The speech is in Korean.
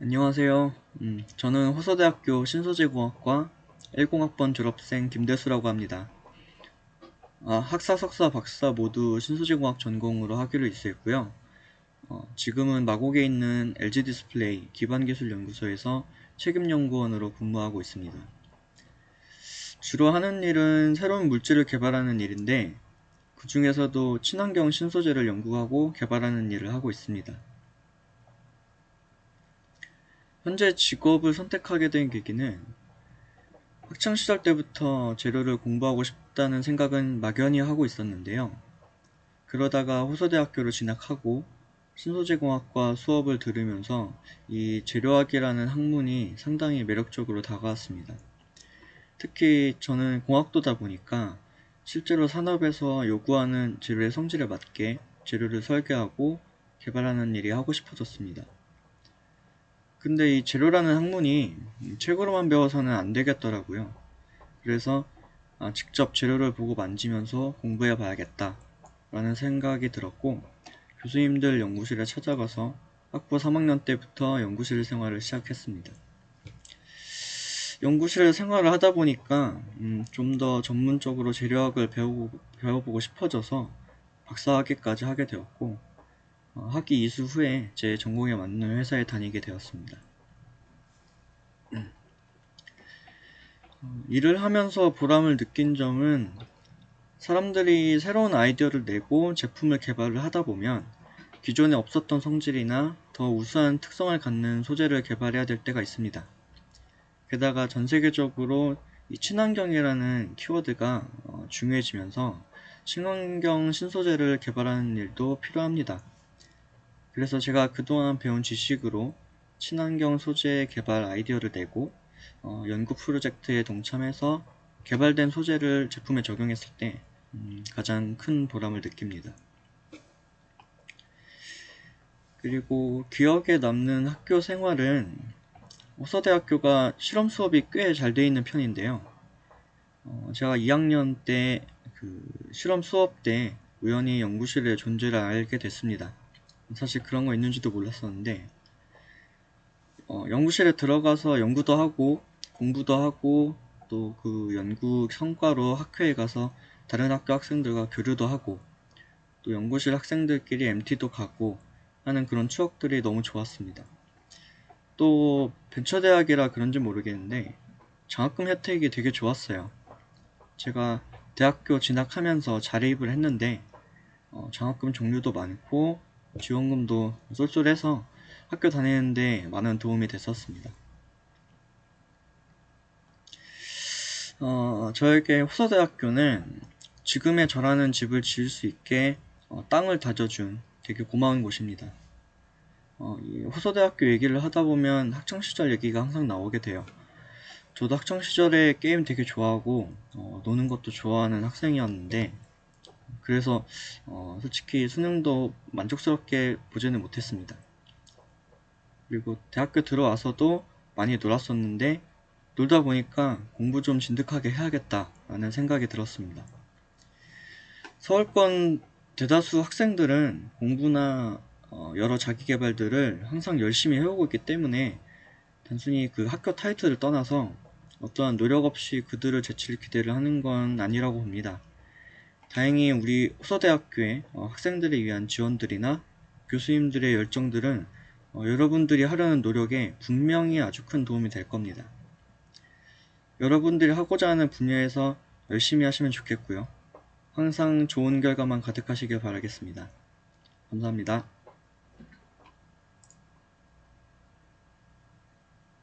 안녕하세요. 음, 저는 호서대학교 신소재공학과 10학번 졸업생 김대수라고 합니다. 아, 학사, 석사, 박사 모두 신소재공학 전공으로 하기로 있었고요. 어, 지금은 마곡에 있는 LG디스플레이 기반기술연구소에서 책임연구원으로 근무하고 있습니다. 주로 하는 일은 새로운 물질을 개발하는 일인데 그 중에서도 친환경 신소재를 연구하고 개발하는 일을 하고 있습니다. 현재 직업을 선택하게 된 계기는 학창시절 때부터 재료를 공부하고 싶다는 생각은 막연히 하고 있었는데요. 그러다가 호서대학교를 진학하고 신소재공학과 수업을 들으면서 이 재료학이라는 학문이 상당히 매력적으로 다가왔습니다. 특히 저는 공학도다 보니까 실제로 산업에서 요구하는 재료의 성질에 맞게 재료를 설계하고 개발하는 일이 하고 싶어졌습니다. 근데 이 재료라는 학문이 책으로만 배워서는 안 되겠더라고요. 그래서 아, 직접 재료를 보고 만지면서 공부해 봐야겠다 라는 생각이 들었고 교수님들 연구실에 찾아가서 학부 3학년 때부터 연구실 생활을 시작했습니다. 연구실 생활을 하다 보니까 음, 좀 더 전문적으로 재료학을 배우고, 배워보고 싶어져서 박사학위까지 하게 되었고 어, 학기 이수 후에 제 전공에 맞는 회사에 다니게 되었습니다. 어, 일을 하면서 보람을 느낀 점은 사람들이 새로운 아이디어를 내고 제품을 개발을 하다 보면 기존에 없었던 성질이나 더 우수한 특성을 갖는 소재를 개발해야 될 때가 있습니다. 게다가 전 세계적으로 이 친환경이라는 키워드가 어, 중요해지면서 친환경 신소재를 개발하는 일도 필요합니다. 그래서 제가 그동안 배운 지식으로 친환경 소재 개발 아이디어를 내고 어, 연구 프로젝트에 동참해서 개발된 소재를 제품에 적용했을 때 음, 가장 큰 보람을 느낍니다. 그리고 기억에 남는 학교 생활은 호서대학교가 실험 수업이 꽤잘 되어 있는 편인데요. 어, 제가 2학년 때 그 실험 수업 때 우연히 연구실의 존재를 알게 됐습니다. 사실 그런 거 있는지도 몰랐었는데 어, 연구실에 들어가서 연구도 하고 공부도 하고 또 그 연구 성과로 학회에 가서 다른 학교 학생들과 교류도 하고 또 연구실 학생들끼리 MT도 가고 하는 그런 추억들이 너무 좋았습니다. 또 벤처대학이라 그런지 모르겠는데 장학금 혜택이 되게 좋았어요. 제가 대학교 진학하면서 자리입을 했는데 어, 장학금 종류도 많고 지원금도 쏠쏠해서 학교 다니는데 많은 도움이 됐었습니다. 어, 저에게 호서대학교는 지금의 저라는 집을 지을 수 있게 어, 땅을 다져준 되게 고마운 곳입니다. 어, 호서대학교 얘기를 하다 보면 학창시절 얘기가 항상 나오게 돼요. 저도 학창시절에 게임 되게 좋아하고 어, 노는 것도 좋아하는 학생이었는데 그래서 어, 솔직히 수능도 만족스럽게 보지는 못했습니다. 그리고 대학교 들어와서도 많이 놀았었는데 놀다 보니까 공부 좀 진득하게 해야겠다라는 생각이 들었습니다. 서울권 대다수 학생들은 공부나 어, 여러 자기 개발들을 항상 열심히 해오고 있기 때문에 단순히 그 학교 타이틀을 떠나서 어떠한 노력 없이 그들을 제칠 기대를 하는 건 아니라고 봅니다. 다행히 우리 호서대학교의 어, 학생들을 위한 지원들이나 교수님들의 열정들은 어, 여러분들이 하려는 노력에 분명히 아주 큰 도움이 될 겁니다. 여러분들이 하고자 하는 분야에서 열심히 하시면 좋겠고요. 항상 좋은 결과만 가득하시길 바라겠습니다. 감사합니다.